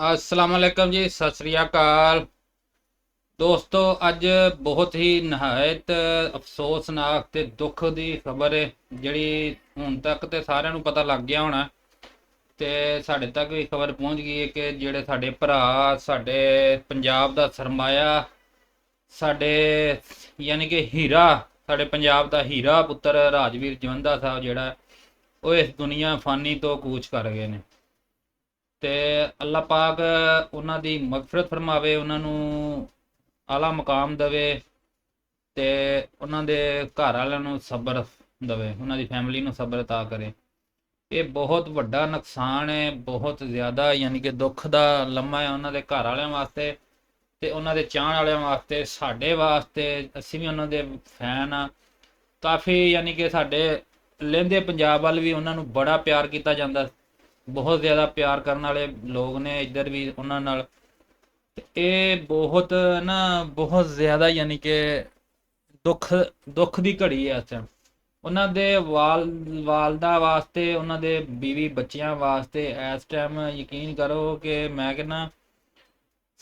ਅਸਲਾਮ ਅਲੈਕਮ ਜੀ, ਸਤਿ ਸ੍ਰੀ ਅਕਾਲ। ਦੋਸਤੋ, ਅੱਜ ਬਹੁਤ ਹੀ ਨਹਾਇਤ, ਅਫਸੋਸਨਾਕ ਤੇ ਦੁੱਖ ਦੀ ਖਬਰ ਹੈ, ਜਿਹੜੀ ਹੁਣ ਤੱਕ ਤੇ ਸਾਰਿਆਂ ਨੂੰ ਪਤਾ ਲੱਗ ਗਿਆ ਹੋਣਾ। ਤੇ ਸਾਡੇ ਤੱਕ ਵੀ ਖਬਰ ਪਹੁੰਚ ਗਈ ਹੈ ਕਿ ਜਿਹੜੇ ਸਾਡੇ ਭਰਾ, ਸਾਡੇ ਪੰਜਾਬ ਦਾ ਸਰਮਾਇਆ, ਸਾਡੇ ਯਾਨੀ ਕਿ ਹੀਰਾ, ਸਾਡੇ ਪੰਜਾਬ ਦਾ ਹੀਰਾ ਪੁੱਤਰ ਰਾਜਵੀਰ ਜਵੰਦਾ ਸਾਹਿਬ ਜਿਹੜਾ, ਉਹ ਇਸ ਦੁਨੀਆ ਫਾਨੀ ਤੋਂ ਕੂਚ ਕਰ ਗਏ ਨੇ। ਤੇ ਅੱਲਾਹ ਪਾਕ ਉਹਨਾਂ ਦੀ ਮਗਫਰਤ ਫਰਮਾਵੇ ਉਹਨਾਂ ਨੂੰ ਆਲਾ ਮਕਾਮ ਦੇਵੇ ਤੇ ਉਹਨਾਂ ਦੇ ਘਰ ਵਾਲਿਆਂ ਨੂੰ ਸਬਰ ਦੇਵੇ ਉਹਨਾਂ ਦੀ ਫੈਮਿਲੀ ਨੂੰ ਸਬਰ عطا ਕਰੇ ਇਹ ਬਹੁਤ ਵੱਡਾ ਨੁਕਸਾਨ ਹੈ ਬਹੁਤ ਜ਼ਿਆਦਾ ਯਾਨੀ ਕਿ ਦੁੱਖ ਦਾ ਲੰਮਾ ਹੈ ਉਹਨਾਂ ਦੇ ਘਰ ਵਾਲਿਆਂ ਵਾਸਤੇ ਤੇ ਉਹਨਾਂ ਦੇ ਚਾਹਣ ਵਾਲਿਆਂ ਵਾਸਤੇ ਸਾਡੇ ਵਾਸਤੇ ਅਸੀਂ ਵੀ ਉਹਨਾਂ ਦੇ ਫੈਨ ਆ ਕਾਫੀ ਯਾਨੀ ਕਿ ਸਾਡੇ ਲਹਿੰਦੇ ਪੰਜਾਬ ਵੱਲ ਵੀ ਉਹਨਾਂ ਨੂੰ ਬੜਾ ਪਿਆਰ ਕੀਤਾ ਜਾਂਦਾ ਬਹੁਤ ਜ਼ਿਆਦਾ ਪਿਆਰ ਕਰਨ ਵਾਲੇ ਲੋਕ ਨੇ ਇੱਧਰ ਵੀ ਉਹਨਾਂ ਨਾਲ। ਇਹ ਬਹੁਤ ਨਾ ਬਹੁਤ ਜ਼ਿਆਦਾ ਯਾਨੀ ਕਿ ਦੁੱਖ ਦੁੱਖ ਦੀ ਘੜੀ ਹੈ ਇਸ ਟਾਈਮ ਉਹਨਾਂ ਦੇ ਵਾਲ, ਵਾਲਦਾ ਵਾਸਤੇ, ਉਹਨਾਂ ਦੇ ਬੀਵੀ ਬੱਚਿਆਂ ਵਾਸਤੇ ਇਸ ਟਾਈਮ ਯਕੀਨ ਕਰੋ ਕਿ ਮੈਂ ਕਹਿੰਦਾ,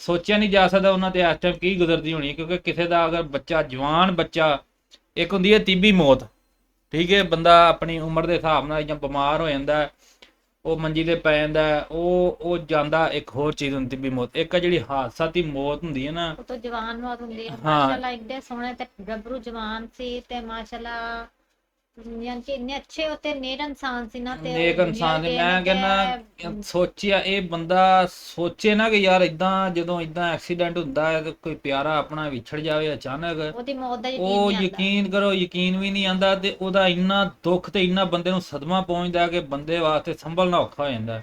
ਸੋਚਿਆ ਨਹੀਂ ਜਾ ਸਕਦਾ ਉਹਨਾਂ ਤੇ ਇਸ ਟਾਈਮ ਕੀ ਗੁਜ਼ਰਦੀ ਹੋਣੀ, ਕਿਉਂਕਿ ਕਿਸੇ ਦਾ ਅਗਰ ਬੱਚਾ, ਜਵਾਨ ਬੱਚਾ, ਇੱਕ ਹੁੰਦੀ ਹੈ ਤੀਬੀ ਮੌਤ। ਠੀਕ ਹੈ, ਬੰਦਾ ਆਪਣੀ ਉਮਰ ਦੇ ਹਿਸਾਬ ਨਾਲ ਜਾਂ ਬਿਮਾਰ ਹੋ ਜਾਂਦਾ ਉਹ ਮੰਜੀ ਤੇ ਪੈ ਜਾਂਦਾ ਹੈ, ਉਹ ਉਹ ਜਾਂਦਾ ਇੱਕ ਹੋਰ ਚੀਜ਼ ਹੁੰਦੀ ਵੀ ਮੌਤ ਇੱਕ ਆ ਜਿਹੜੀ ਹਾਦਸਾਤੀ ਮੌਤ ਹੁੰਦੀ ਹੈ ਨਾ ਉਹ ਤਾਂ ਜਵਾਨ ਮੌਤ ਹੁੰਦੀ ਹੈ ਹਾਂ। ਮਾਸ਼ਾਅੱਲਾ ਇੰਨੇ ਸੋਹਣੇ ਤੇ ਗੱਭਰੂ ਜਵਾਨ ਸੀ ਤੇ ਮਾਸ਼ਾਅੱਲਾ ਯਾਨੀ ਕਿ ਇੰਨੇ ਅੱਛੇ ਉਤੇ ਨੇਕ ਇਨਸਾਨ ਸੀ ਨਾ ਤੇ ਨੇਕ ਦੁਨੀਆ ਇਨਸਾਨ ਨੇ ਮੈਂ ਕਹਿੰਦਾ ਸੋਚਿਆ ਇਹ ਬੰਦਾ ਸੋਚੇ ਨਾ ਕਿ ਯਾਰ ਇਦਾਂ ਜਦੋਂ ਇਦਾਂ ਐਕਸੀਡੈਂਟ ਹੁੰਦਾ ਹੈ ਤੇ ਕੋਈ ਪਿਆਰਾ ਆਪਣਾ ਵਿਛੜ ਜਾਵੇ ਅਚਾਨਕ ਉਹਦੀ ਮੌਤ ਦਾ ਯਕੀਨ ਉਹ ਯਕੀਨ ਕਰੋ ਯਕੀਨ ਵੀ ਨਹੀਂ ਆਂਦਾ ਤੇ ਉਹਦਾ ਇੰਨਾ ਦੁੱਖ ਤੇ ਇੰਨਾ ਬੰਦੇ ਨੂੰ ਸਦਮਾ ਪਹੁੰਚਦਾ ਕਿ ਬੰਦੇ ਵਾਸਤੇ ਸੰਭਲਣਾ ਔਖਾ ਹੋ ਜਾਂਦਾ।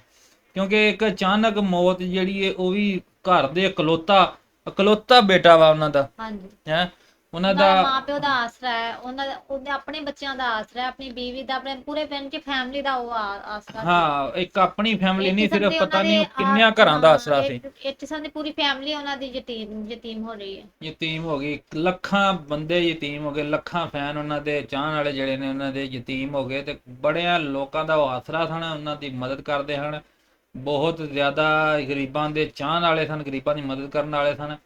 ਕਿਉਂਕਿ ਇੱਕ ਅਚਾਨਕ ਮੌਤ ਜਿਹੜੀ ਹੈ ਉਹ ਵੀ ਘਰ ਦੇ ਇਕਲੌਤਾ ਇਕਲੌਤਾ ਬੇਟਾ ਵਾ ਉਹਨਾਂ ਦਾ। ਹਾਂਜੀ। ਹੈ? ਉਹਨਾਂ ਦਾ ਮਾਪਿਓ ਦਾ ਆਸਰਾ ਹੈ ਉਹਨਾਂ ਦਾ ਉਹਦੇ ਆਪਣੇ ਬੱਚਿਆਂ ਦਾ ਆਸਰਾ ਹੈ ਆਪਣੀ ਬੀਵੀ ਦਾ ਆਪਣੇ ਪੂਰੇ ਪਿੰਡ ਦੀ ਫੈਮਿਲੀ ਦਾ ਉਹ ਆ- ਆਸਰਾ ਸੀ। ਹਾਂ ਇੱਕ ਆਪਣੀ ਫੈਮਿਲੀ ਨਹੀਂ ਸਿਰਫ ਪਤਾ ਨਹੀਂ ਕਿੰਨਿਆਂ ਘਰਾਂ ਦਾ ਆਸਰਾ ਸੀ। ਕਿਸਮ ਦੀ ਪੂਰੀ ਫੈਮਿਲੀ ਉਹਨਾਂ ਦੀ ਯਤੀਮ ਯਤੀਮ ਹੋ ਰਹੀ ਹੈ। ਯਤੀਮ ਹੋ ਗਈ। ਲੱਖਾਂ ਬੰਦੇ ਯਤੀਮ ਹੋ ਗਏ ਲੱਖਾਂ ਫੈਨ ਉਹਨਾਂ ਦੇ ਚਾਹਣ ਵਾਲੇ ਜਿਹੜੇ ਨੇ ਉਹਨਾਂ ਦੇ ਯਤੀਮ ਹੋ ਗਏ ਤੇ ਬੜਿਆਂ ਲੋਕਾਂ ਦਾ ਉਹ ਆਸਰਾ ਸਨ ਉਹਨਾਂ ਦੀ ਮਦਦ ਕਰਦੇ ਹਨ। ਬਹੁਤ ਜ਼ਿਆਦਾ ਗਰੀਬਾਂ ਦੇ ਚਾਹਣ ਵਾਲੇ ਸਨ ਗਰੀਬਾਂ ਦੀ ਮਦਦ ਕਰਨ ਵਾਲੇ ਸਨ।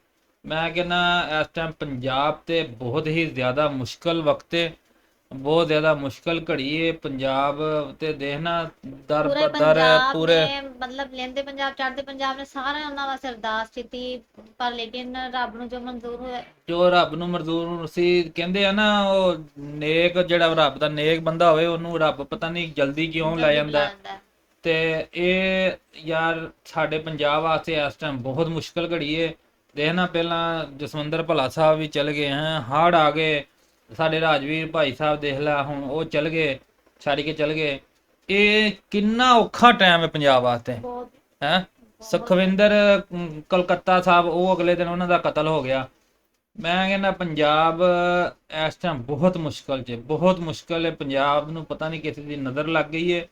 ਮੈਂ ਕਹਿੰਦਾ ਇਸ ਟਾਈਮ ਪੰਜਾਬ ਤੇ ਬਹੁਤ ਹੀ ਜ਼ਿਆਦਾ ਮੁਸ਼ਕਲ ਵਕਤ ਹੈ ਬਹੁਤ ਜ਼ਿਆਦਾ ਮੁਸ਼ਕਲ ਘੜੀ ਹੈ ਪੰਜਾਬ ਤੇ ਦੇਖਣਾ ਦਰ ਪੂਰੇ ਬਦਰ ਪੰਜਾਬ ਪੂਰੇ ਨੇ ਮਤਲਬ ਲੈਂਦੇ ਪੰਜਾਬ ਚੜ੍ਹਦੇ ਪੰਜਾਬ ਨੇ ਸਾਰੇ ਉਹਨਾਂ ਵਾਸਤੇ ਅਰਦਾਸ ਕੀਤੀ ਪਰ ਲੇਕਿਨ ਰੱਬ ਨੂੰ ਜੋ ਮਨਜ਼ੂਰ ਹੋਇਆ ਜੋ ਰੱਬ ਨੂੰ ਮਰਜ਼ੂਰ ਸੀ ਕਹਿੰਦੇ ਆ ਨਾ ਉਹ ਨੇਕ ਜਿਹੜਾ ਰੱਬ ਦਾ ਨੇਕ ਬੰਦਾ ਹੋਵੇ ਉਹਨੂੰ ਰੱਬ ਪਤਾ ਨਹੀਂ ਜਲਦੀ ਕਿਉਂ ਲੈ ਜਾਂਦਾ ਹੈ। ਹੈ। ਤੇ ਇਹ ਯਾਰ ਸਾਡੇ ਪੰਜਾਬ ਵਾਸਤੇ ਇਸ ਟਾਈਮ ਬਹੁਤ ਮੁਸ਼ਕਲ ਘੜੀ ਏ ਦੇਖਣਾ ਪਹਿਲਾਂ ਜਸਵੰਦਰ ਭਲਾ ਸਾਹਿਬ ਵੀ ਚਲ ਗਏ ਹੈ ਹੜ੍ਹ ਆ ਗਏ। ਸਾਡੇ ਰਾਜਵੀਰ ਭਾਈ ਸਾਹਿਬ ਦੇਖ ਲੈ ਹੁਣ ਉਹ ਚਲ ਗਏ ਛੱਡ ਕੇ ਚਲ ਗਏ। ਇਹ ਕਿੰਨਾ ਔਖਾ ਟਾਈਮ ਹੈ ਪੰਜਾਬ ਵਾਸਤੇ। ਹੈ? ਸੁਖਵਿੰਦਰ ਕਲਕੱਤਾ ਸਾਹਿਬ ਉਹ ਅਗਲੇ ਦਿਨ ਉਹਨਾਂ ਦਾ ਕਤਲ ਹੋ ਗਿਆ। ਮੈਂ ਕਹਿੰਦਾ ਪੰਜਾਬ ਇਸ ਟਾਈਮ ਬਹੁਤ ਮੁਸ਼ਕਲ 'ਚ ਬਹੁਤ ਮੁਸ਼ਕਲ ਹੈ। ਪੰਜਾਬ ਨੂੰ ਪਤਾ ਨਹੀਂ ਕਿਸੇ ਦੀ ਨਜ਼ਰ ਲੱਗ ਗਈ ਹੈ।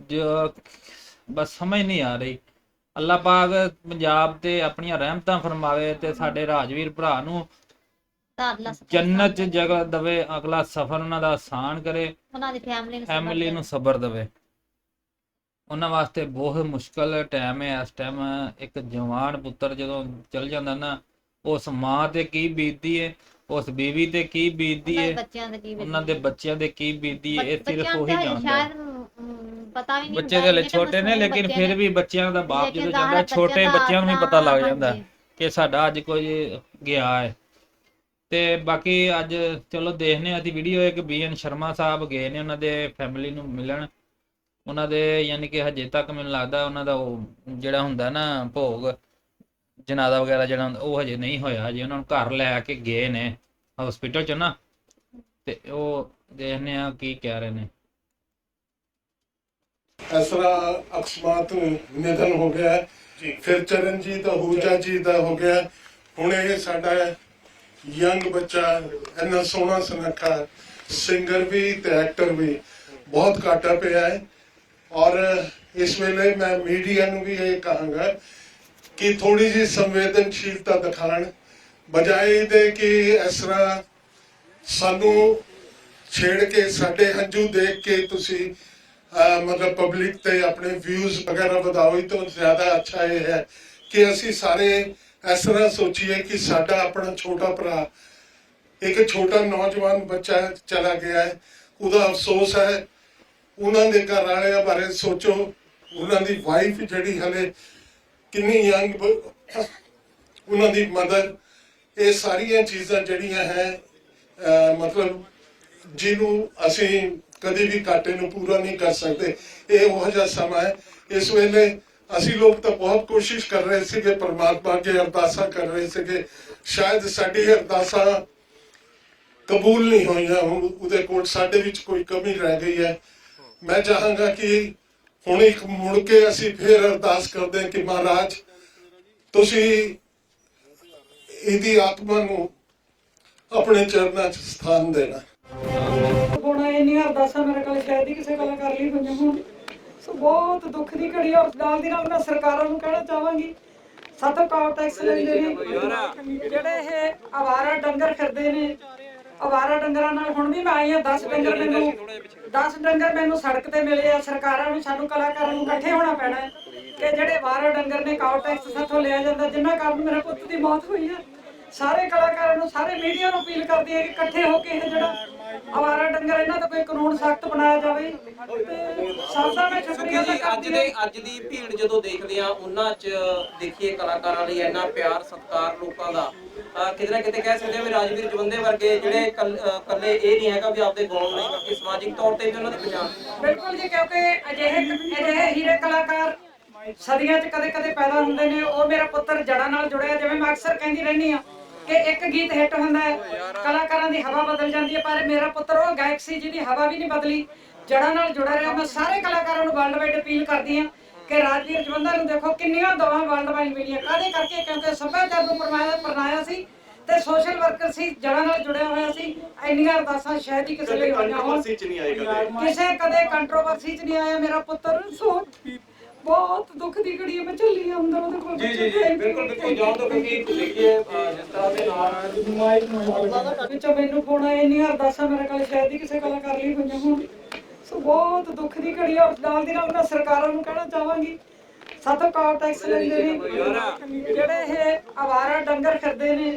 ਜੋ ਬਸ ਸਮਝ ਨਹੀਂ ਆ ਰਹੀ। ਅੱਲਾਹ ਪਾਕ ਪੰਜਾਬ ਤੇ ਆਪਣੀਆਂ ਰਹਿਮਤਾਂ ਫਰਮਾਵੇ ਤੇ ਸਾਡੇ ਰਾਜਵੀਰ ਭਰਾ ਨੂੰ ਤਾਂ ਅੱਲਾ ਜੰਨਤ 'ਚ ਜਗ੍ਹਾ ਦਵੇ ਅਗਲਾ ਸਫ਼ਰ ਉਹਨਾਂ ਦਾ ਆਸਾਨ ਕਰੇ ਉਹਨਾਂ ਦੀ ਫੈਮਿਲੀ ਨੂੰ ਸਬਰ ਫੈਮਿਲੀ ਦੇ। ਨੂੰ ਸਬਰ ਦੇਵੇ। ਉਹਨਾਂ ਵਾਸਤੇ ਬਹੁਤ ਮੁਸ਼ਕਲ ਟਾਈਮ ਹੈ। ਇਸ ਟਾਈਮ ਇੱਕ ਜਵਾਨ ਪੁੱਤਰ ਜਦੋਂ ਚਲ ਜਾਂਦਾ ਨਾ ਉਸ ਮਾਂ ਤੇ ਕੀ ਬੀਤਦੀ ਹੈ ਉਸ ਬੀਵੀ ਤੇ ਕੀ ਬੀਤਦੀ ਹੈ ਉਹਨਾਂ ਦੇ ਬੱਚਿਆਂ ਦੇ ਕੀ ਬੀਤਦੀ ਹੈ ਇਹ ਸਿਰਫ ਉਹੀ ਤੇ ਜਾਣਦਾ। ਹੈ ਪਤਾ ਵੀ ਨਹੀਂ ਬੱਚੇ ਦੇ ਹਲੇ ਛੋਟੇ ਨੇ ਲੇਕਿਨ ਫਿਰ। ਵੀ ਬੱਚਿਆਂ ਦਾ ਬਾਪ ਜਦੋਂ ਜਾਂਦਾ ਛੋਟੇ ਬੱਚਿਆਂ ਦਾ ਨੂੰ ਵੀ ਪਤਾ ਲੱਗ। ਜਾਂਦਾ ਕਿ ਸਾਡਾ ਅੱਜ ਕੋਈ ਗਿਆ ਹੈ ਤੇ ਬਾਕੀ ਅੱਜ ਚਲੋ ਦੇਖਨੇ ਆ ਅਸੀਂ ਵੀਡੀਓ ਇੱਕ ਬੀਐਨ ਸ਼ਰਮਾ ਸਾਹਿਬ ਗਏ ਨੇ ਉਹਨਾਂ ਦੇ ਫੈਮਿਲੀ ਨੂੰ ਮਿਲਣ ਉਹਨਾਂ ਦੇ ਯਾਨੀ ਕਿ ਹਜੇ ਤੱਕ ਮੈਨੂੰ ਲੱਗਦਾ ਉਹਨਾਂ ਦਾ ਉਹ ਜਿਹੜਾ ਹੁੰਦਾ ਨਾ ਭੋਗ ਜਨਾਜ਼ਾ ਵਗੈਰਾ ਜਿਹੜਾ ਹੁੰਦਾ ਉਹ ਹਜੇ ਨਹੀਂ ਹੋਇਆ ਹਜੇ ਉਹਨਾਂ ਨੂੰ ਘਰ ਲੈ ਕੇ ਗਏ ਨੇ ਹਸਪੀਟਲ ਚ ਨਾ ਤੇ ਉਹ ਦੇਖਨੇ ਆ ਕੀ ਕਹਿ ਰਹੇ ਨੇ ਐਸਰਾ ਅਕਸਮਾਤ ਨਿਧਨ ਹੋ ਗਿਆ। ਫਿਰ ਚਰਨਜੀਤ ਅਹੂਜਾ ਜੀ ਦਾ ਹੋ ਗਿਆ। ਹੁਣ ਇਹ ਸਾਡਾ ਯੰਗ ਬੱਚਾ ਇੰਨਾ ਸੋਹਣਾ ਸੁਨੱਖਾ ਸਿੰਗਰ ਵੀ ਤੇ ਐਕਟਰ ਵੀ ਬਹੁਤ ਘਾਟਾ ਪਿਆ ਹੈ। ਔਰ ਇਸ ਵੇਲੇ ਮੈਂ ਮੀਡੀਆ ਨੂੰ ਵੀ ਇਹ ਕਹਾਂਗਾ ਕਿ ਥੋੜੀ ਜਿਹੀ ਸੰਵੇਦਨਸ਼ੀਲਤਾ ਦਿਖਾਣ ਬਜਾਏ ਦੇ ਕਿ ਇਸ ਤਰ੍ਹਾਂ ਸਾਨੂੰ ਛੇੜ ਕੇ ਸਾਡੇ ਹੰਝੂ ਦੇਖ ਕੇ ਤੁਸੀਂ ਮਤਲਬ ਪਬਲਿਕ ਤੇ ਆਪਣੇ ਵਿਊਜ਼ ਵਗੈਰਾ ਵਧਾਓ, ਇਹ ਜ਼ਿਆਦਾ ਅੱਛਾ ਇਹ ਹੈ ਕਿ ਅਸੀਂ ਸਾਰੇ ਇਸ ਤਰ੍ਹਾਂ ਸੋਚੀਏ ਕਿ ਸਾਡਾ ਆਪਣਾ ਛੋਟਾ ਭਰਾ, ਇੱਕ ਛੋਟਾ ਨੌਜਵਾਨ ਬੱਚਾ ਚਲਾ ਗਿਆ ਹੈ। ਉਹਦਾ ਅਫਸੋਸ ਹੈ, ਉਹਨਾਂ ਦੇ ਘਰ ਵਾਲਿਆਂ ਬਾਰੇ ਸੋਚੋ, ਉਹਨਾਂ ਦੀ ਵਾਈਫ ਜਿਹੜੀ ਹਲੇ ਕਿੰਨੀ ਯੰਗ ਉਹਨਾਂ ਦੀ ਮਦਰ ਇਹ ਸਾਰੀਆਂ ਚੀਜ਼ਾਂ ਜਿਹੜੀਆਂ ਹੈ ਮਤਲਬ ਜਿਹਨੂੰ ਅਸੀਂ ਕਦੀ ਵੀ ਘਾਟੇ ਨੂੰ ਪੂਰਾ ਨਹੀਂ ਕਰ ਸਕਦੇ। ਇਹ ਉਹ ਜਿਹਾ ਸਮਾਂ ਹੈ। ਇਸ ਵੇਲੇ ਅਸੀਂ ਲੋਕ ਤਾਂ ਬਹੁਤ ਕੋਸ਼ਿਸ਼ ਕਰ ਰਹੇ ਸੀਗੇ, ਪਰਮਾਤਮਾ ਅੱਗੇ ਅਰਦਾਸਾਂ ਕਰ ਰਹੇ ਸੀਗੇ। ਸ਼ਾਇਦ ਸਾਡੀ ਅਰਦਾਸਾਂ ਕਬੂਲ ਨਹੀਂ ਹੋਈਆਂ ਹੁਣ, ਉਹਦੇ ਕੋਲ ਸਾਡੇ ਵਿੱਚ ਕੋਈ ਕਮੀ ਰਹਿ ਗਈ ਹੈ। ਮੈਂ ਚਾਹਾਂਗਾ ਕਿ ਹੁਣ ਇੱਕ ਮੁੜ ਕੇ ਅਸੀਂ ਫੇਰ ਅਰਦਾਸ ਕਰਦੇ ਹਾਂ ਕਿ ਮਹਾਰਾਜ, ਤੁਸੀਂ ਇਹਦੀ ਆਤਮਾ ਨੂੰ ਆਪਣੇ ਚਰਨਾਂ 'ਚ ਸਥਾਨ ਦੇਣਾ। ਅਰਦਾਸਾਂ ਮੇਰੇ ਕੋਲ ਸ਼ਾਇਦ ਹੀ ਕਿਸੇ ਕੋਲ ਕਰ ਲਈ ਹੋਈਆਂ ਹੁਣ। ਸੋ ਬਹੁਤ ਦੁੱਖ ਦੀ ਘੜੀ ਔਰ ਨਾਲ ਦੀ ਨਾਲ ਮੈਂ ਸਰਕਾਰਾਂ ਨੂੰ ਕਹਿਣਾ ਚਾਹਾਂਗੀ। ਸਾਤੋਂ ਕਾਲ ਟੈਕਸ ਲੈਂਦੇ ਨੇ ਜਿਹੜੇ ਇਹ ਆਵਾਰਾ ਡੰਗਰ ਫਿਰਦੇ ਨੇ ਆਵਾਰਾ ਡੰਗਰਾਂ ਨਾਲ ਹੁਣ ਵੀ ਮੈਂ ਆਈ ਆ 10 ਡੰਗਰ ਮੈਨੂੰ 10 ਡੰਗਰ ਮੈਨੂੰ ਸੜਕ ਤੇ ਮਿਲੇ ਆ। ਸਰਕਾਰਾਂ ਨੂੰ ਸਾਨੂੰ ਕਲਾਕਾਰਾਂ ਨੂੰ ਇਕੱਠੇ ਹੋਣਾ ਪੈਣਾ ਹੈ ਕਿ ਜਿਹੜੇ ਆਵਾਰਾ ਡੰਗਰ ਨੇ ਕਾਲ ਟੈਕਸ ਸਾਥੋਂ ਲਿਆ ਜਾਂਦਾ ਜਿੰਨਾ ਕਾਰਨ ਮੇਰੇ ਪੁੱਤ ਦੀ ਮੌਤ ਹੋਈ ਹੈ ਸਾਰੇ ਕਲਾਕਾਰਾਂ ਨੂੰ ਸਾਰੇ ਮੀਡੀਆ ਨੂੰ ਅਪੀਲ ਕਰਦੀ ਹੈ ਕਿ ਇਕੱਠੇ ਹੋ ਕੇ ਇਹ ਜਿਹੜਾ ਆਵਾਰਾ ਡੰਗਰ ਇਹਨਾਂ ਦਾ ਕੋਈ ਕਾਨੂੰਨ ਸਖਤ ਬਣਾਇਆ ਜਾਵੇ ਤੇ ਸਭ ਦਾ ਮੈਂ ਸ਼ੁਕਰੀਆ ਅੱਜ ਕਰਦੀ ਹਾਂ ਦੇ ਅੱਜ ਦੀ ਭੀੜ ਜਦੋਂ ਦੇਖਦੇ ਆ ਉਹਨਾਂ 'ਚ ਦੇਖੀਏ ਕਲਾਕਾਰਾਂ ਲਈ ਇੰਨਾ ਪਿਆਰ ਸਤਿਕਾਰ ਲੋਕਾਂ ਦਾ। ਅਹ ਕਿਤੇ ਨਾ ਕਿਤੇ ਕਹਿ ਸਕਦੇ ਆ ਵੀ ਰਾਜਵੀਰ ਜਵੰਦੇ ਵਰਗੇ ਜਿਹੜੇ ਕੱਲ- ਅਹ ਇਹ ਨਹੀਂ ਹੈਗਾ ਵੀ ਆਪਦੇ ਗਾਉਣ ਲਈ ਬਲਕਿ ਸਮਾਜਿਕ ਤੌਰ ਤੇ ਵੀ ਉਹਨਾਂ ਦੀ ਪਛਾਣ। ਬਿਲਕੁਲ ਜੀ ਕਿਉਂਕਿ ਅਜਿਹੇ ਅਜਿਹੇ ਹੀਰੇ ਕਲਾਕਾਰ ਸਦੀਆਂ 'ਚ ਕਦੇ-ਕਦੇ ਪੈਦਾ ਹੁੰਦੇ ਨੇ। ਉਹ ਮੇਰਾ ਪੁੱਤਰ ਜੜਾਂ ਨਾਲ ਜੁੜਿਆ ਜਿਵੇਂ ਮੈਂ ਅਕਸਰ ਕਹਿੰਦੀ ਰਹਿੰਦੀ ਆ ਕਿ ਇੱਕ ਗੀਤ ਹਿੱਟ ਹੁੰਦਾ ਹੈ। ਕਲਾਕਾਰਾਂ ਦੀ ਹਵਾ ਬਦਲ ਜਾਂਦੀ ਹੈ ਪਰ ਮੇਰਾ ਪੁੱਤਰ ਉਹ ਗਾਇਕ ਸੀ ਜਿਹਦੀ ਹਵਾ ਵੀ ਨਹੀਂ ਬਦਲੀ। ਜੜਾਂ ਨਾਲ ਜੁੜਿਆ ਰਿਹਾ। ਮੈਂ ਸਾਰੇ ਕਲਾਕਾਰਾਂ ਨੂੰ ਵਰਲਡ ਵਾਈਡ ਅਪੀਲ ਕਰਦੀ ਆ ਕਿ ਰਾਜਵੀਰ ਜਵੰਦਾ ਨੂੰ ਦੇਖੋ ਕਿੰਨੀਆਂ ਦਵਾਂ ਵਰਲਡ ਵਾਈਡ ਮਿਲੀਆਂ। ਕਾਹਦੇ ਕਰਕੇ? ਕਿਉਂਕਿ ਸੱਭਿਆਚਾਰ ਨੂੰ ਪਰਮਾਇਆ ਪਰਨਾਇਆ ਸੀ ਤੇ ਸੋਸ਼ਲ ਵਰਕਰ ਸੀ ਜੜਾਂ ਨਾਲ ਜੁੜਿਆ ਹੋਇਆ ਸੀ। ਇੰਨੀਆਂ ਅਰਦਾਸਾਂ ਸ਼ਾਇਦ ਹੀ ਕਿਸੇ ਲਈ ਹੋਈਆਂ ਹੋਣ। ਕਿਸੇ ਕਦੇ ਕੰਟਰੋਵਰਸੀ ਚ ਨਹੀਂ ਆਇਆ ਮੇਰਾ ਪੁੱਤਰ। ਸੋ ਬਹੁਤ ਦੁੱਖ ਦੀ ਘੜੀ ਹੈ, ਮੈਂ ਚੱਲੀ ਆ ਅੰਦਰ ਉਹਦੇ ਕੋਲ ਜੀ ਜੀ ਜੀ ਬਿਲਕੁਲ ਬਿਲਕੁਲ ਜਾਣ ਤੋਂ ਕਿਉਂਕਿ ਦੇਖੀਏ ਅਹ ਜਿਸ ਤਰ੍ਹਾਂ ਦੇ ਨਾਲ ਵਿੱਚੋਂ ਮੈਨੂੰ ਫੋਨ ਆਇਆ ਇੰਨੀਆਂ ਅਰਦਾਸਾਂ ਮੇਰੇ ਕੋਲ ਸ਼ਾਇਦ ਹੀ ਕਿਸੇ ਕੋਲ ਕਰ ਲਈ ਹੋਈਆਂ ਹੁਣ। ਸੋ ਬਹੁਤ ਦੁੱਖ ਦੀ ਘੜੀ ਆ ਔਰ ਨਾਲ ਦੀ ਨਾਲ ਮੈਂ ਸਰਕਾਰਾਂ ਨੂੰ ਕਹਿਣਾ ਚਾਹਾਂਗੀ ਸਾਤੋਂ ਕਾਲ ਟੈਕਸ ਲੈਂਦੇ ਨੇ। ਜਿਹੜੇ ਇਹ ਆਵਾਰਾ ਡੰਗਰ ਫਿਰਦੇ ਨੇ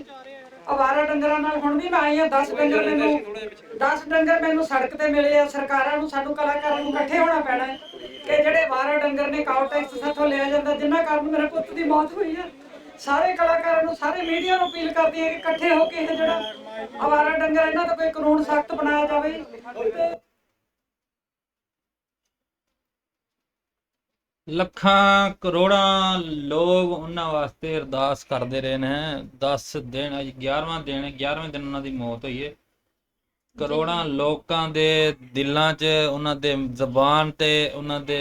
ਆਵਾਰਾ ਡੰਗਰਾਂ ਨਾਲ ਹੁਣ ਵੀ ਮੈਂ ਆਈ ਆ 10 ਡੰਗਰ ਮੈਨੂੰ 10 ਡੰਗਰ ਮੈਨੂੰ ਸੜਕ ਤੇ ਮਿਲੇ ਆ ਸਰਕਾਰਾਂ ਨੂੰ ਸਾਨੂੰ ਕਲਾਕਾਰਾਂ ਨੂੰ ਇਕੱਠੇ ਹੋਣਾ ਪੈਣਾ ਹੈ ਕਿ ਜਿਹੜੇ ਆਵਾਰਾ ਡੰਗਰ ਨੇ ਕਾਲ ਟੈਕਸ ਸਾਥੋਂ ਲਿਆ ਜਾਂਦਾ ਜਿੰਨਾ ਕਾਰਨ ਮੇਰੇ ਪੁੱਤ ਦੀ ਮੌਤ ਹੋਈ ਹੈ ਸਾਰੇ ਕਲਾਕਾਰਾਂ ਨੂੰ ਸਾਰੇ ਮੀਡੀਆ ਨੂੰ ਅਪੀਲ ਕਰਦੀ ਹੈ ਕਿ ਇਕੱਠੇ ਹੋ ਕੇ ਇਹ ਜਿਹੜਾ ਆਵਾਰਾ ਡੰਗਰ ਇਹਨਾਂ ਦਾ ਕੋਈ ਕਾਨੂੰਨ ਸਖਤ ਬਣਾਇਆ ਜਾਵੇ। ਤੇ ਲੱਖਾਂ ਕਰੋੜਾਂ ਲੋਕ ਉਹਨਾਂ ਵਾਸਤੇ ਅਰਦਾਸ ਕਰਦੇ ਰਹੇ ਨੇ। 10 ਦਿਨ, ਅੱਜ 11ਵਾਂ ਦਿਨ ਹੈ 11ਵੇਂ ਦਿਨ ਉਹਨਾਂ ਦੀ ਮੌਤ ਹੋਈ ਹੈ ਕਰੋੜਾਂ ਲੋਕਾਂ ਦੇ ਦਿਲਾਂ 'ਚ ਉਹਨਾਂ ਦੇ ਜ਼ਬਾਨ ਤੇ ਉਹਨਾਂ ਦੇ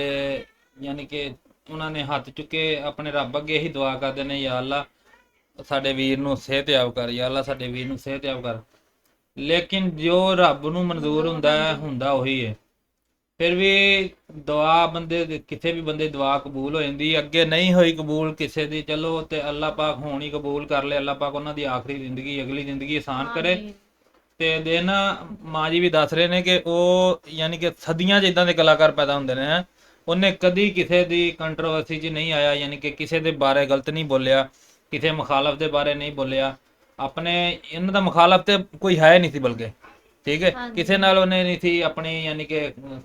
ਯਾਨੀ ਕਿ ਉਹਨਾਂ ਨੇ ਹੱਥ ਚੁੱਕੇ, ਆਪਣੇ ਰੱਬ ਅੱਗੇ ਹੀ ਦੁਆ ਕਰਦੇ ਨੇ, ਯਾ ਅੱਲਾ, ਸਾਡੇ ਵੀਰ ਨੂੰ ਸਿਹਤਯਾਬ ਕਰ, ਯਾ ਅੱਲਾ, ਸਾਡੇ ਵੀਰ ਨੂੰ ਸਿਹਤਯਾਬ ਕਰ। ਲੇਕਿਨ ਜੋ ਰੱਬ ਨੂੰ ਮਨਜ਼ੂਰ ਹੁੰਦਾ ਹੈ, ਹੁੰਦਾ ਉਹੀ ਹੈ ਫਿਰ ਵੀ ਦੁਆ ਬੰਦੇ ਦੇ ਕਿਸੇ ਵੀ ਬੰਦੇ ਦੀ ਦੁਆ ਕਬੂਲ ਹੋ ਜਾਂਦੀ ਹੈ। ਅੱਗੇ ਨਹੀਂ ਹੋਈ ਕਬੂਲ ਕਿਸੇ ਦੀ ਚਲੋ ਤੇ ਅੱਲਾਹ ਪਾਕ ਹੋਣੀ ਕਬੂਲ ਕਰ ਲੈ ਅੱਲਾਹ ਪਾਕ ਉਹਨਾਂ ਦੀ ਆਖਰੀ ਜ਼ਿੰਦਗੀ ਅਗਲੀ ਜ਼ਿੰਦਗੀ ਆਸਾਨ ਕਰੇ। ਤੇ ਦਿਨ ਮਾਂ ਜੀ ਵੀ ਦੱਸ ਰਹੇ ਨੇ ਕਿ ਉਹ ਯਾਨੀ ਕਿ ਸਦੀਆਂ 'ਚ ਇਦਾਂ ਦੇ ਕਲਾਕਾਰ ਪੈਦਾ ਹੁੰਦੇ ਨੇ ਹੈਂ। ਉਹਨੇ ਕਦੀ ਕਿਸੇ ਦੀ ਕੰਟਰੋਵਰਸੀ 'ਚ ਨਹੀਂ ਆਇਆ ਯਾਨੀ ਕਿ ਕਿਸੇ ਦੇ ਬਾਰੇ ਗਲਤ ਨਹੀਂ ਬੋਲਿਆ ਕਿਸੇ ਮੁਖਾਲਫ ਦੇ ਬਾਰੇ ਨਹੀਂ ਬੋਲਿਆ ਆਪਣੇ ਇਹਨਾਂ ਦਾ ਮੁਖਾਲਫ ਤੇ ਕੋਈ ਹੈ ਨਹੀਂ ਸੀ ਬਲਕਿ ਠੀਕ ਹੈ ਹਾਂਜੀ। ਕਿਸੇ ਨਾਲ ਉਹਨੇ ਨਹੀਂ ਸੀ ਆਪਣੀ ਯਾਨੀ ਕਿ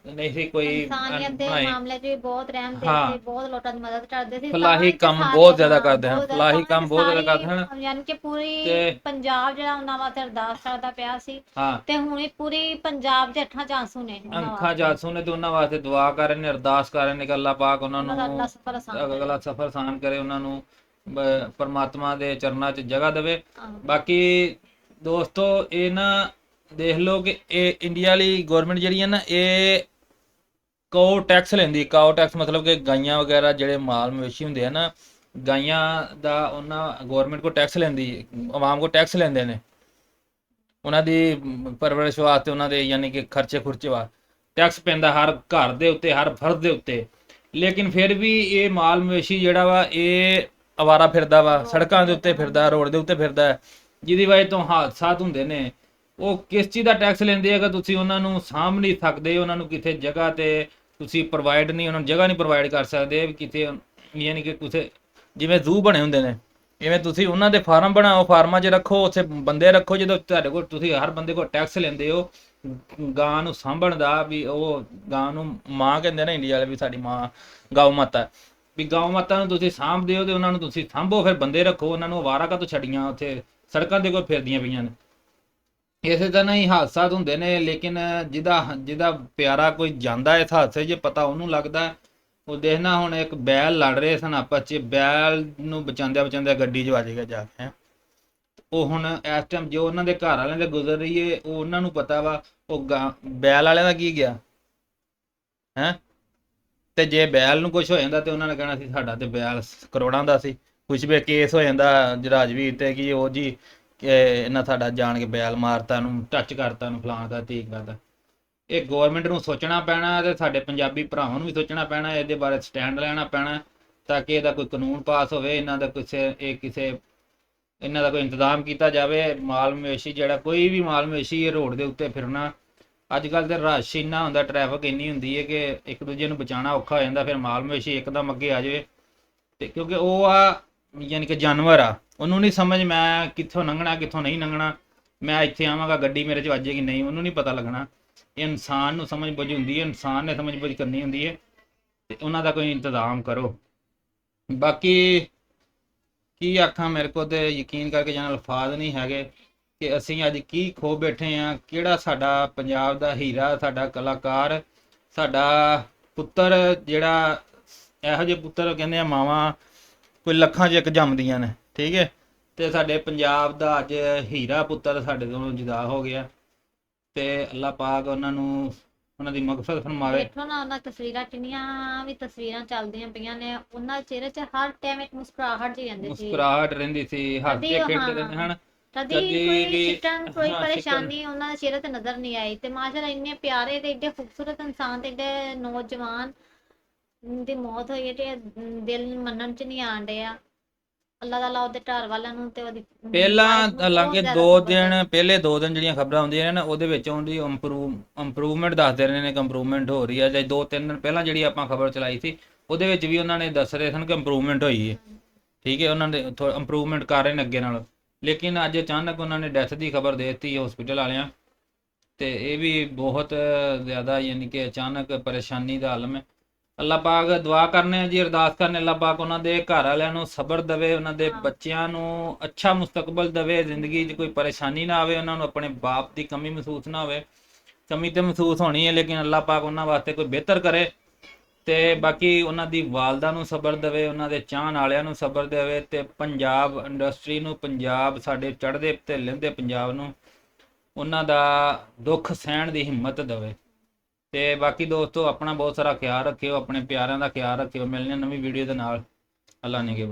ਨਹੀਂ ਸੀ ਕੋਈ ਇਨਸਾਨੀਅਤ ਦੇ ਬਣਾਈ। ਮਾਮਲੇ 'ਚ ਵੀ ਬਹੁਤ ਰਹਿਮਦੇ ਹਾਂ। ਸੀ ਬਹੁਤ ਲੋਕਾਂ ਦੀ ਮਦਦ ਕਰਦੇ ਸੀ ਫਲਾਹੀ ਕੰਮ ਸਾਰੇ- ਬਹੁਤ ਜ਼ਿਆਦਾ ਕਰਦੇ ਹਨ। ਬਹੁਤ ਜ਼ਿਆਦਾ, ਫਲਾਹੀ ਕੰਮ ਬਹੁਤ ਜ਼ਿਆਦਾ ਸਾਰੀ- ਕਰਦੇ ਹਨ। ਯਾਨੀ ਕਿ ਪੂਰੀ ਤੇ- ਪੰਜਾਬ ਜਿਹੜਾ ਉਹਨਾਂ ਵਾਸਤੇ ਅਰਦਾਸ ਕਰਦਾ ਪਿਆ ਸੀ ਹਾਂ ਤੇ ਹੁਣ ਇਹ ਪੂਰੀ ਪੰਜਾਬ ਦੇ ਅੱਠਾਂ ਚ ਆਂਸੂ ਨੇ ਉਹਨਾਂ ਅੱਖਾਂ ਵਾਸਤੇ। ਜਾਸੂ ਨੇ ਤੇ ਉਹਨਾਂ ਵਾਸਤੇ ਦੁਆ ਕਰ ਰਹੇ ਨੇ ਅਰਦਾਸ ਕਰ ਰਹੇ ਨੇ ਕਿ ਅੱਲਾਹ ਪਾਕ ਉਹਨਾਂ ਉਹਨਾਂ ਦਾ ਨੂੰ ਅੱਲਾ ਸਫਰ ਆਸਾਨ ਕਰੇ। ਅਗਲਾ ਸਫਰ ਆਸਾਨ ਕਰੇ ਉਹਨਾਂ ਨੂੰ ਬ- ਪਰਮਾਤਮਾ ਦੇ ਚਰਨਾਂ 'ਚ ਜਗ੍ਹਾ ਦੇਵੇ ਹਾਂ। ਬਾਕੀ ਦੋਸਤੋ ਇਹ ਨਾ ਦੇਖ ਲਓ ਕਿ ਇਹ ਇੰਡੀਆ ਵਾਲੀ ਗਵਰਨਮੈਂਟ ਜਿਹੜੀ ਹੈ ਨਾ, ਇਹ ਕਾਓ ਟੈਕਸ ਲੈਂਦੀ ਕਾਓ ਟੈਕਸ ਮਤਲਬ ਕਿ ਗਾਈਆਂ ਵਗੈਰਾ ਜਿਹੜੇ ਮਾਲ ਮਵੇਸ਼ੀ ਹੁੰਦੇ ਆ ਨਾ, ਗਾਈਆਂ ਦਾ ਉਹਨਾਂ ਗਵਰਨਮੈਂਟ ਕੋ ਟੈਕਸ ਲੈਂਦੀ, ਆਵਾਮ ਕੋ ਟੈਕਸ ਲੈਂਦੇ ਨੇ। ਉਹਨਾਂ ਦੀ ਪਰਵਰਿਸ਼ ਵਾਸਤੇ ਉਹਨਾਂ ਦੇ ਯਾਨੀ ਕਿ ਖਰਚੇ ਖੁਰਚੇ ਵਾ ਟੈਕਸ ਪੈਂਦਾ ਹਰ ਘਰ ਦੇ ਉੱਤੇ, ਹਰ ਫਰਦ ਦੇ ਉੱਤੇ। ਲੇਕਿਨ ਫਿਰ ਵੀ ਇਹ ਮਾਲ ਮਵੇਸ਼ੀ ਜਿਹੜਾ ਵਾ, ਇਹ ਅਵਾਰਾ ਫਿਰਦਾ ਵਾ, ਸੜਕਾਂ ਦੇ ਉੱਤੇ ਫਿਰਦਾ, ਰੋਡ ਦੇ ਉੱਤੇ ਫਿਰਦਾ, ਜਿਹਦੀ ਵਜ੍ਹਾ ਤੋਂ ਹਾਦਸਾਤ ਹੁੰਦੇ ਨੇ। ਉਹ ਕਿਸ ਚੀਜ਼ ਦਾ ਟੈਕਸ ਲੈਂਦੇ ਅਗਰ ਤੁਸੀਂ ਉਹਨਾਂ ਨੂੰ ਸਾਂਭ ਨਹੀਂ ਸਕਦੇ, ਉਹਨਾਂ ਨੂੰ ਕਿਤੇ ਜਗ੍ਹਾ ਤੇ ਤੁਸੀਂ ਪ੍ਰੋਵਾਈਡ ਨਹੀਂ, ਉਹਨਾਂ ਨੂੰ ਜਗ੍ਹਾ ਨਹੀਂ ਪ੍ਰੋਵਾਈਡ ਕਰ ਸਕਦੇ ਵੀ ਕਿਤੇ ਯਾਨੀ ਕਿ ਕੁਥੇ ਜਿਵੇਂ ਜ਼ੂ ਬਣੇ ਹੁੰਦੇ ਨੇ ਇਵੇਂ ਤੁਸੀਂ ਉਹਨਾਂ ਦੇ ਫਾਰਮ ਬਣਾਓ, ਫਾਰਮਾਂ 'ਚ ਰੱਖੋ, ਉੱਥੇ ਬੰਦੇ ਰੱਖੋ, ਜਦੋਂ ਤੁਹਾਡੇ ਕੋਲ ਤੁਸੀਂ ਹਰ ਬੰਦੇ ਕੋਲ ਟੈਕਸ ਲੈਂਦੇ ਹੋ, ਗਾਂ ਨੂੰ ਸਾਂਭਣ ਦਾ ਵੀ ਉਹ ਗਾਂ ਨੂੰ ਮਾਂ ਕਹਿੰਦੇ ਨੇ ਇੰਡੀਆ ਵਾਲੇ ਵੀ ਸਾਡੀ ਮਾਂ, ਗਾਉ ਮਾਤਾ। ਵੀ ਗਾਉ ਮਾਤਾ ਨੂੰ ਤੁਸੀਂ ਸਾਂਭਦੇ ਹੋ ਤੇ ਉਹਨਾਂ ਨੂੰ ਤੁਸੀਂ ਸਾਂਭੋ, ਫਿਰ ਬੰਦੇ ਰੱਖੋ, ਉਹਨਾਂ ਨੂੰ ਅਵਾਰਾ ਕਾ ਤੋਂ ਛੱਡੀਆਂ, ਉੱਥੇ ਸੜਕਾਂ ਤੇ ਕੋਈ ਫਿਰਦੀਆਂ ਪਈਆਂ ਨੇ। ਇਸੇ ਤਰ੍ਹਾਂ ਹੀ ਹਾਦਸਾ ਹੁੰਦੇ ਨੇ, ਲੇਕਿਨ ਜਿਹਦਾ ਜਿਹਦਾ ਪਿਆਰਾ ਕੋਈ ਜਾਂਦਾ ਇਸ ਹਾਦਸੇ 'ਚ, ਪਤਾ ਉਹਨੂੰ ਲੱਗਦਾ ਉਹ ਦੇਖਣਾ ਹੁਣ ਇੱਕ ਬੈਲ ਲੜ ਰਹੇ ਸਨ ਆਪਸ 'ਚ, ਬੈਲ ਨੂੰ ਬਚਾਉਂਦਿਆਂ ਬਚਾਉਂਦਿਆਂ ਗੱਡੀ 'ਚ ਵੱਜ ਗਿਆ ਜਾ ਕੇ ਉਹ ਹੁਣ ਇਸ ਟਾਈਮ ਜੋ ਉਹਨਾਂ ਦੇ ਘਰ ਵਾਲਿਆਂ ਦੇ ਗੁਜ਼ਰ ਰਹੀ ਏ, ਉਹ ਉਹਨਾਂ ਨੂੰ ਪਤਾ ਵਾ, ਉਹ ਗਾਂ- ਬੈਲ ਵਾਲਿਆਂ ਦਾ ਕੀ ਗਿਆ, ਹੈ। ਤੇ ਜੇ ਬੈਲ ਨੂੰ ਕੁਝ ਹੋ ਜਾਂਦਾ ਤੇ ਉਹਨਾਂ ਨੇ ਕਹਿਣਾ ਸੀ, ਸਾਡਾ ਤੇ ਬੈਲ ਕਰੋੜਾਂ ਦਾ ਸੀ। ਕੁਝ ਵੀ ਕੇਸ ਹੋ ਜਾਂਦਾ ਰਾਜਵੀਰ ਤੇ ਕਿ ਉਹ ਜੀ ਇਹਨਾਂ ਸਾਡਾ ਜਾਣ ਕੇ ਬੈਲ ਮਾਰਤਾ ਨੂੰ ਟੱਚ ਕਰਤਾ ਨੂੰ ਫਲਾਣ ਦਾ, ਠੀਕ ਕਰਦਾ ਇਹ ਗਵਰਨਮੈਂਟ ਨੂੰ ਸੋਚਣਾ ਪੈਣਾ ਤੇ ਸਾਡੇ ਪੰਜਾਬੀ ਭਰਾਵਾਂ ਨੂੰ ਵੀ ਸੋਚਣਾ ਪੈਣਾ, ਇਹਦੇ ਬਾਰੇ ਸਟੈਂਡ ਲੈਣਾ ਪੈਣਾ, ਤਾਂ ਕਿ ਇਹਦਾ ਕੋਈ ਕਾਨੂੰਨ ਪਾਸ ਹੋਵੇ, ਇਹਨਾਂ ਦਾ ਕਿਸੇ, ਇਹ ਕਿਸੇ, ਇਹਨਾਂ ਦਾ ਕੋਈ ਇੰਤਜ਼ਾਮ ਕੀਤਾ ਜਾਵੇ ਮਾਲ ਮਵੇਸ਼ੀ ਜਿਹੜਾ, ਕੋਈ ਵੀ ਮਾਲ ਮਵੇਸ਼ੀ ਇਹ ਰੋਡ ਦੇ ਉੱਤੇ ਫਿਰਨਾ। ਅੱਜ ਕੱਲ ਤੇ ਰਸ਼ ਇੰਨਾ ਹੁੰਦਾ ਟ੍ਰੈਫਿਕ ਇੰਨੀ ਹੁੰਦੀ ਹੈ ਕਿ ਇੱਕ ਦੂਜੇ ਨੂੰ ਬਚਾਉਣਾ ਔਖਾ ਹੋ ਜਾਂਦਾ, ਫਿਰ ਮਾਲ ਮਵੇਸ਼ੀ ਇੱਕਦਮ ਅੱਗੇ ਆ ਜਾਵੇ। ਤੇ ਕਿਉਂਕਿ ਉਹ ਆ, ਯਾਨੀ ਕਿ ਜਾਨਵਰ ਆ ਉਹਨੂੰ ਨਹੀਂ ਸਮਝ ਮੈਂ ਕਿੱਥੋਂ ਲੰਘਣਾ, ਕਿੱਥੋਂ ਨਹੀਂ ਲੰਘਣਾ। ਮੈਂ ਇੱਥੇ ਆਵਾਂਗਾ, ਗੱਡੀ ਮੇਰੇ 'ਚ ਵੱਜੇਗੀ, ਨਹੀਂ, ਉਹਨੂੰ ਨਹੀਂ ਪਤਾ ਲੱਗਣਾ। ਇਹ ਇਨਸਾਨ ਨੂੰ ਸਮਝ ਬੁੱਝ ਹੁੰਦੀ ਹੈ, ਇਨਸਾਨ ਨੇ ਸਮਝ ਬੁੱਝ ਕਰਨੀ ਹੁੰਦੀ ਹੈ। ਤੇ ਉਹਨਾਂ ਦਾ ਕੋਈ ਇੰਤਜ਼ਾਮ ਕਰੋ। ਬਾਕੀ ਕੀ ਆਖਾਂ ਮੇਰੇ ਕੋਲ ਤੇ ਯਕੀਨ ਕਰਕੇ ਜਾਨ ਅਲਫਾਜ਼ ਨਹੀਂ ਹੈਗੇ ਕਿ ਅਸੀਂ ਅੱਜ ਕੀ ਖੋ ਬੈਠੇ ਆ ਕਿਹੜਾ ਸਾਡਾ ਪੰਜਾਬ ਦਾ ਹੀਰਾ, ਸਾਡਾ ਕਲਾਕਾਰ, ਸਾਡਾ ਪੁੱਤਰ, ਜਿਹੜਾ ਇਹੋ ਜਿਹੇ ਪੁੱਤਰ ਕਹਿੰਦੇ ਆ, ਮਾਵਾਂ ਕੋਈ ਲੱਖਾਂ 'ਚ ਇੱਕ ਜੰਮਦੀਆਂ ਨੇ। ਠੀਕ ਹੈ? ਤੇ ਸਾਡੇ ਪੰਜਾਬ ਦਾ ਅੱਜ ਹੀਰਾ ਪੁੱਤਰ ਸਾਡੇ ਤੋਂ ਜੁਦਾ ਹੋ ਗਿਆ ਤੇ ਅੱਲਾਹ ਪਾਕ ਉਹਨਾਂ ਨੂੰ ਉਹਨਾਂ ਦੀ ਮਗਫਰਤ ਫਰਮਾਵੇ। ਦੇਖੋ ਨਾ ਉਹਨਾਂ ਤਸਵੀਰਾਂ ਕਿੰਨੀਆਂ ਵੀ ਤਸਵੀਰਾਂ ਚੱਲਦੀਆਂ ਪਈਆਂ ਨੇ ਉਹਨਾਂ ਦੇ ਚਿਹਰੇ 'ਚ ਹਰ ਟਾਈਮ ਇੱਕ ਮੁਸਕਰਾਹਟ ਜਿਹੀ ਰਹਿੰਦੀ ਸੀ। ਮੁਸਕਰਾਹਟ ਰਹਿੰਦੀ ਸੀ ਹੱਸਦੇ ਖੇਡਦੇ। ਰਹਿੰਦੇ ਹਨ ਕਦੀ ਕੋਈ ਸਿੱਟਣ ਕੋਈ ਪਰੇਸ਼ਾਨੀ ਉਹਨਾਂ ਦੇ ਚਿਹਰੇ ਤੇ ਨਜ਼ਰ ਨਹੀਂ ਆਈ ਤੇ ਮਾਸ਼ਾਅੱਲਾ ਇੰਨੇ ਪਿਆਰੇ ਤੇ ਏਡੇ ਖੂਬਸੂਰਤ ਇਨਸਾਨ ਤੇ ਏਡੇ ਨੌਜਵਾਨ ਦੀ ਮੌਤ ਹੋਈ ਹੈ ਤੇ ਦਿਲ ਮੰਨਣ ਚ ਨਹੀਂ ਆਣ ਡਿਆ। ਅੱਲਾਹ ਤਾਲਾ ਉਹਦੇ ਘਰ ਵਾਲਿਆਂ ਨੂੰ ਤੇ ਉਹਦੀ ਪਹਿਲਾਂ ਹਾਲਾਂਕਿ ਬਹੁਤ ਦੋ ਜ਼ਿਆਦਾ ਦਿਨ ਪਹਿਲੇ ਦੋ ਦਿਨ ਜਿਹੜੀਆਂ ਖਬਰਾਂ ਆਉਂਦੀਆਂ ਨੇ ਨਾ ਉਹਦੇ ਵਿੱਚ ਆਉਂਦੀ ਇੰਪਰੂਵ ਇੰਪਰੂਵਮੈਂਟ ਦੱਸਦੇ ਰਹੇ ਨੇ ਕਿ ਇੰਪਰੂਵਮੈਂਟ ਹੋ ਰਹੀ ਹੈ ਜਾਂ ਦੋ ਤਿੰਨ ਦਿਨ ਪਹਿਲਾਂ ਜਿਹੜੀ ਆਪਾਂ ਖਬਰ ਚਲਾਈ ਸੀ ਉਹਦੇ ਵਿੱਚ ਵੀ ਉਹਨਾਂ ਨੇ ਦੱਸ ਰਹੇ ਸਨ ਕਿ ਇੰਪਰੂਵਮੈਂਟ ਹੋਈ ਹੈ ਠੀਕ ਹੈ ਉਹਨਾਂ ਨੇ ਇੰਪਰੂਵਮੈਂਟ ਕਰ ਰਹੇ ਨੇ ਅੱਗੇ ਨਾਲ। ਲੇਕਿਨ ਅੱਜ ਅਚਾਨਕ ਉਹਨਾਂ ਨੇ ਡੈਥ ਦੀ ਖਬਰ ਦੇ ਦਿੱਤੀ ਹਸਪੀਟਲ ਵਾਲਿਆਂ ਤੇ ਇਹ ਵੀ ਬਹੁਤ ਜ਼ਿਆਦਾ ਯਾਨੀ ਕਿ ਅਚਾਨਕ ਪਰੇਸ਼ਾਨੀ ਦਾ ਆਲਮ ਹੈ ਅੱਲਾਹ ਪਾਕ ਦੁਆ ਕਰਨੇ ਆ ਜੀ ਅਰਦਾਸ ਕਰਨੇ ਅੱਲਾਹ ਪਾਕ ਉਹਨਾਂ ਦੇ ਘਰ ਵਾਲਿਆਂ ਨੂੰ ਸਬਰ ਦੇਵੇ ਉਹਨਾਂ ਦੇ। ਬੱਚਿਆਂ ਨੂੰ ਅੱਛਾ ਮੁਸਤਕਬਲ ਦੇਵੇ ਜ਼ਿੰਦਗੀ 'ਚ ਕੋਈ ਪਰੇਸ਼ਾਨੀ ਨਾ ਆਵੇ ਉਹਨਾਂ ਨੂੰ ਆਪਣੇ ਬਾਪ ਦੀ ਕਮੀ ਮਹਿਸੂਸ ਨਾ ਹੋਵੇ ਕਮੀ ਤੇ ਮਹਿਸੂਸ ਹੋਣੀ ਹੈ ਲੇਕਿਨ ਅੱਲਾਹ ਪਾਕ ਉਹਨਾਂ ਵਾਸਤੇ ਕੋਈ ਬਿਹਤਰ ਕਰੇ ਤੇ ਬਾਕੀ ਉਹਨਾਂ ਦੀ ਵਾਲਦਾ ਨੂੰ ਸਬਰ ਦੇਵੇ ਉਹਨਾਂ ਦੇ ਚਾਹਣ ਵਾਲਿਆਂ ਨੂੰ ਸਬਰ ਦੇਵੇ ਤੇ ਪੰਜਾਬ ਇੰਡਸਟਰੀ ਨੂੰ ਪੰਜਾਬ ਸਾਡੇ ਚੜ੍ਹਦੇ ਤੇ ਲਹਿੰਦੇ ਪੰਜਾਬ ਨੂੰ ਉਹਨਾਂ ਦਾ ਦੁੱਖ ਸਹਿਣ ਦੀ ਹਿੰਮਤ ਦੇਵੇ ਤੇ ਬਾਕੀ ਦੋਸਤੋ, ਆਪਣਾ ਬਹੁਤ ਸਾਰਾ ਖਿਆਲ ਰੱਖਿਓ, ਆਪਣੇ ਪਿਆਰਿਆਂ ਦਾ ਖਿਆਲ ਰੱਖਿਓ ਮਿਲਣੇ ਨਵੀਂ ਵੀਡੀਓ ਦੇ ਨਾਲ। ਅੱਲਾ ਨੇ ਕੇ